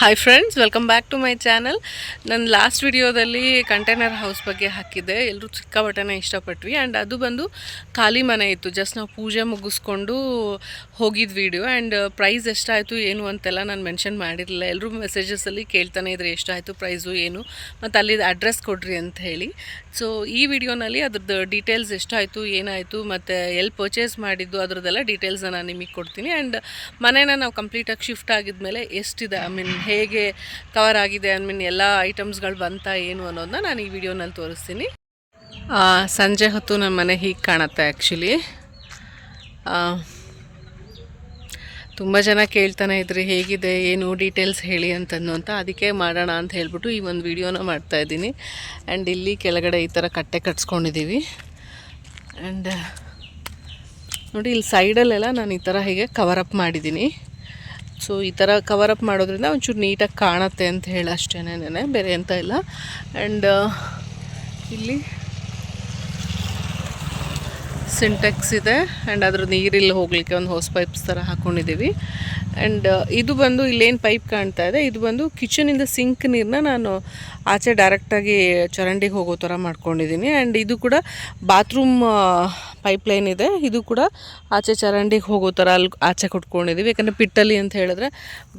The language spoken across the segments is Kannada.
Hi friends welcome back to my channel ನನ್ನ ಲಾಸ್ಟ್ ವಿಡಿಯೋದಲ್ಲಿ ಕಂಟೈನರ್ ಹೌಸ್ ಬಗ್ಗೆ ಹಾಕಿದ್ದೆ. ಎಲ್ಲರೂ ಸಿಕ್ಕಾಪಟ್ಟೆನೇ ಇಷ್ಟಪಟ್ವಿ. ಆ್ಯಂಡ್ ಅದು ಬಂದು ಖಾಲಿ ಮನೆ ಇತ್ತು. ಜಸ್ಟ್ ನಾವು ಪೂಜೆ ಮುಗಿಸ್ಕೊಂಡು ಹೋಗಿದ್ದ ವಿಡಿಯೋ ಆ್ಯಂಡ್ ಪ್ರೈಸ್ ಎಷ್ಟಾಯಿತು, ಏನು ಅಂತೆಲ್ಲ ನಾನು ಮೆನ್ಷನ್ ಮಾಡಿರಲಿಲ್ಲ. ಎಲ್ಲರೂ ಮೆಸೇಜಸ್ಸಲ್ಲಿ ಕೇಳ್ತಾನೆ ಇದ್ರೆ ಎಷ್ಟಾಯಿತು ಪ್ರೈಸು ಏನು. ಮತ್ತು ಅಲ್ಲಿದ್ದು ಅಡ್ರೆಸ್ ಕೊಡ್ರಿ ಅಂತ ಹೇಳಿ. ಸೊ ಈ ವಿಡಿಯೋನಲ್ಲಿ ಅದ್ರದ್ದು ಡೀಟೇಲ್ಸ್ ಎಷ್ಟಾಯಿತು, ಏನಾಯಿತು, ಮತ್ತು ಎಲ್ಲಿ ಪರ್ಚೇಸ್ ಮಾಡಿದ್ದು, ಅದರದ್ದೆಲ್ಲ ಡೀಟೇಲ್ಸ್ನ ನಾನು ನಿಮಗೆ ಕೊಡ್ತೀನಿ. ಆ್ಯಂಡ್ ಮನೇನ ನಾವು ಕಂಪ್ಲೀಟಾಗಿ ಶಿಫ್ಟ್ ಆಗಿದ್ಮೇಲೆ ಎಷ್ಟಿದೆ ಐ ಮೀನ್ ಹೇಗೆ ಕವರ್ ಆಗಿದೆ ಐ ಮೀನ್ ಎಲ್ಲ ಐಟಮ್ಸ್ಗಳು ಬಂತಾ ಏನು ಅನ್ನೋದನ್ನ ನಾನು ಈ ವಿಡಿಯೋನಲ್ಲಿ ತೋರಿಸ್ತೀನಿ. ಸಂಜೆ ಹೊತ್ತು ನಮ್ಮ ಮನೆ ಹೀಗೆ ಕಾಣುತ್ತೆ ಆ್ಯಕ್ಚುಲಿ ತುಂಬ ಜನ ಕೇಳ್ತಾನೆ ಇದ್ರಿ, ಹೇಗಿದೆ, ಏನು ಡೀಟೇಲ್ಸ್ ಹೇಳಿ ಅಂತಂದು ಅಂತ. ಅದಕ್ಕೆ ಮಾಡೋಣ ಅಂತ ಹೇಳ್ಬಿಟ್ಟು ಈ ಒಂದು ವಿಡಿಯೋನ ಮಾಡ್ತಾ ಇದ್ದೀನಿ. ಆ್ಯಂಡ್ ಇಲ್ಲಿ ಕೆಳಗಡೆ ಈ ಥರ ಕಟ್ಟೆ ಕಟ್ಸ್ಕೊಂಡಿದ್ದೀವಿ ಆ್ಯಂಡ್ ನೋಡಿ ಇಲ್ಲಿ ಸೈಡಲ್ಲೆಲ್ಲ ನಾನು ಈ ಥರ ಹೀಗೆ ಕವರ್ ಅಪ್ ಮಾಡಿದ್ದೀನಿ ಸೊ ಈ ಥರ ಕವರ್ ಅಪ್ ಮಾಡೋದ್ರಿಂದ ಒಂಚೂರು ನೀಟಾಗಿ ಕಾಣುತ್ತೆ ಅಂತ ಹೇಳಿ ಅಷ್ಟೇನೆ ಬೇರೆ ಎಂತ ಇಲ್ಲ. ಆ್ಯಂಡ್ ಇಲ್ಲಿ ಸಿಂಟೆಕ್ಸ್ ಇದೆ ಆ್ಯಂಡ್ ಅದ್ರ ನೀರಿಲ್ಲಿ ಹೋಗಲಿಕ್ಕೆ ಒಂದು ಹೊಸ ಪೈಪ್ಸ್ ಥರ ಹಾಕ್ಕೊಂಡಿದ್ದೀವಿ ಆ್ಯಂಡ್ ಇದು ಬಂದು ಇಲ್ಲೇನು ಪೈಪ್ ಕಾಣ್ತಾ ಇದೆ. ಇದು ಬಂದು ಕಿಚನಿಂದ ಸಿಂಕ್ ನೀರನ್ನ ನಾನು ಆಚೆ ಡೈರೆಕ್ಟಾಗಿ ಚರಂಡಿಗೆ ಹೋಗೋ ಥರ ಮಾಡ್ಕೊಂಡಿದ್ದೀನಿ. ಆ್ಯಂಡ್ ಇದು ಕೂಡ ಬಾತ್ರೂಮ್ ಪೈಪ್ಲೈನ್ ಇದೆ. ಇದು ಕೂಡ ಆಚೆ ಚರಂಡಿಗೆ ಹೋಗೋ ಥರ ಅಲ್ಲಿ ಆಚೆ ಕೊಟ್ಕೊಂಡಿದ್ದೀವಿ. ಯಾಕಂದರೆ ಪಿಟ್ಟಲ್ಲಿ ಅಂತ ಹೇಳಿದ್ರೆ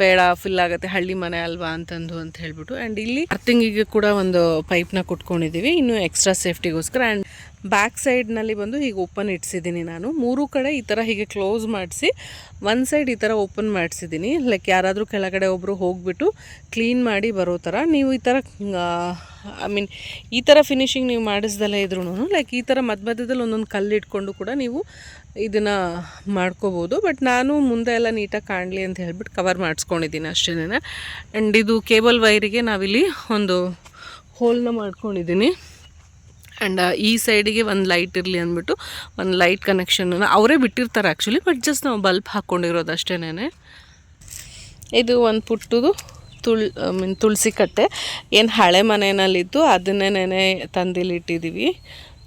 ಬೇಡ ಫಿಲ್ ಆಗುತ್ತೆ, ಹಳ್ಳಿ ಮನೆ ಅಲ್ವಾ ಅಂತಂದು ಅಂತ ಹೇಳ್ಬಿಟ್ಟು. ಆ್ಯಂಡ್ ಇಲ್ಲಿ ಅರ್ಥಿಂಗಿಗೆ ಕೂಡ ಒಂದು ಪೈಪ್ನ ಕೊಟ್ಕೊಂಡಿದ್ದೀವಿ. ಇನ್ನೂ ಎಕ್ಸ್ಟ್ರಾ ಸೇಫ್ಟಿಗೋಸ್ಕರ ಆ್ಯಂಡ್ ಬ್ಯಾಕ್ ಸೈಡ್ನಲ್ಲಿ ಬಂದು ಹೀಗೆ ಓಪನ್ ಇಟ್ಸಿದ್ದೀನಿ ನಾನು. ಮೂರು ಕಡೆ ಈ ಥರ ಹೀಗೆ ಕ್ಲೋಸ್ ಮಾಡಿಸಿ ಒಂದು ಸೈಡ್ ಈ ಥರ ಓಪನ್ ಮಾಡಿಸಿದ್ದೀನಿ. ಲೈಕ್ ಯಾರಾದರೂ ಕೆಳಗಡೆ ಒಬ್ಬರು ಹೋಗಿಬಿಟ್ಟು ಕ್ಲೀನ್ ಮಾಡಿ ಬರೋ ಥರ ನೀವು ಈ ಥರ ಐ ಮೀನ್ ಈ ಥರ ಫಿನಿಶಿಂಗ್ ನೀವು ಮಾಡಿಸ್ದಲ್ಲೇ ಇದ್ರೂ ಲೈಕ್ ಈ ಥರ ಮಧ್ಯ ಮಧ್ಯದಲ್ಲಿ ಒಂದೊಂದು ಕಲ್ಲು ಇಟ್ಕೊಂಡು ಕೂಡ ನೀವು ಇದನ್ನು ಮಾಡ್ಕೋಬೋದು. ಬಟ್ ನಾನು ಮುಂದೆ ಎಲ್ಲ ನೀಟಾಗಿ ಕಾಣಲಿ ಅಂತ ಹೇಳ್ಬಿಟ್ಟು ಕವರ್ ಮಾಡಿಸ್ಕೊಂಡಿದ್ದೀನಿ ಅಷ್ಟೇನೆ ಆ್ಯಂಡ್ ಇದು ಕೇಬಲ್ ವೈರಿಗೆ ನಾವಿಲ್ಲಿ ಒಂದು ಹೋಲ್ನ ಮಾಡ್ಕೊಂಡಿದ್ದೀನಿ. ಆ್ಯಂಡ್ ಈ ಸೈಡಿಗೆ ಒಂದು ಲೈಟ್ ಇರಲಿ ಅಂದ್ಬಿಟ್ಟು ಒಂದು ಲೈಟ್ ಕನೆಕ್ಷನ್ ಅವರೇ ಬಿಟ್ಟಿರ್ತಾರೆ ಆ್ಯಕ್ಚುಲಿ ಬಟ್ ಜಸ್ಟ್ ನಾವು ಬಲ್ಬ್ ಹಾಕ್ಕೊಂಡಿರೋದು ಅಷ್ಟೇನೇ ಇದು ಒಂದು ಪುಟ್ಟದು ತುಳ್ ಐ ಮೀನ್ ತುಳಸಿ ಕಟ್ಟೆ. ಏನು ಹಳೆ ಮನೆಯಲ್ಲಿದ್ದು ಅದನ್ನೇ ನೆನೆ ತಂದಿಲ್ಲಿ ಇಟ್ಟಿದ್ದೀವಿ